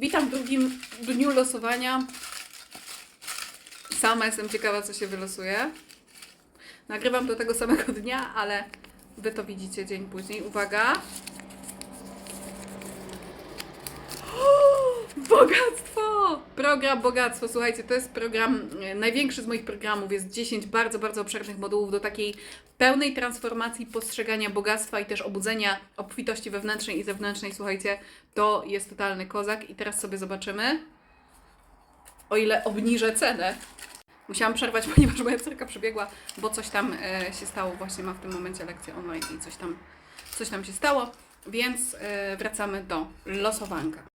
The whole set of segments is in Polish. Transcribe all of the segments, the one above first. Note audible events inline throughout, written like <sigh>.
Witam w drugim dniu losowania. Sama jestem ciekawa, co się wylosuje. Nagrywam do tego samego <laughs> dnia, ale Wy to widzicie dzień później. Uwaga! <gasps> Bogactwo! Program Bogactwo. Słuchajcie, to jest program, e, największy z moich programów. Jest 10 bardzo, bardzo obszernych modułów do takiej pełnej transformacji postrzegania bogactwa i też obudzenia obfitości wewnętrznej i zewnętrznej. Słuchajcie, to jest totalny kozak. I teraz sobie zobaczymy, o ile obniżę cenę. Musiałam przerwać, <laughs> ponieważ moja córka przebiegła, bo coś tam e, się stało. Właśnie ma w tym momencie lekcję online i coś tam, coś tam się stało. Więc e, wracamy do losowanka.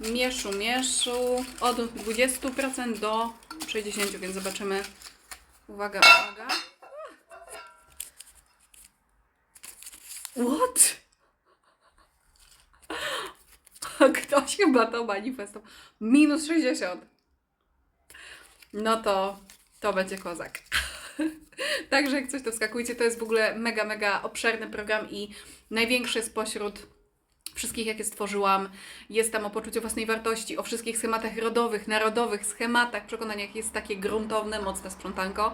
Mieszu, mieszu od 20% do 60%, więc zobaczymy. Uwaga, uwaga. What? Ktoś chyba to manifestował. Minus 60. No to to będzie kozak. <laughs> Także jak coś to wskakujcie, to jest w ogóle mega, mega obszerny program i największy spośród wszystkich, jakie stworzyłam. Jest tam o poczuciu własnej wartości, o wszystkich schematach rodowych, narodowych, schematach, przekonaniach. Jest takie gruntowne, mocne sprzątanko.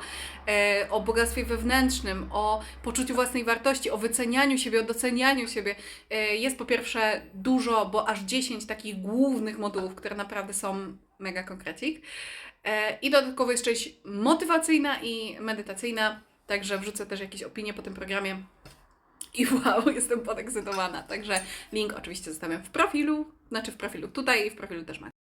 E, o bogactwie wewnętrznym, o poczuciu własnej wartości, o wycenianiu siebie, o docenianiu siebie. E, jest po pierwsze dużo, bo aż 10 takich głównych modułów, które naprawdę są mega konkrecik. E, I dodatkowo jest część motywacyjna i medytacyjna. Także wrzucę też jakieś opinie po tym programie. I wow, <laughs> jestem podekscytowana. Także link oczywiście zostawiam w profilu, znaczy w profilu tutaj i w profilu też macie.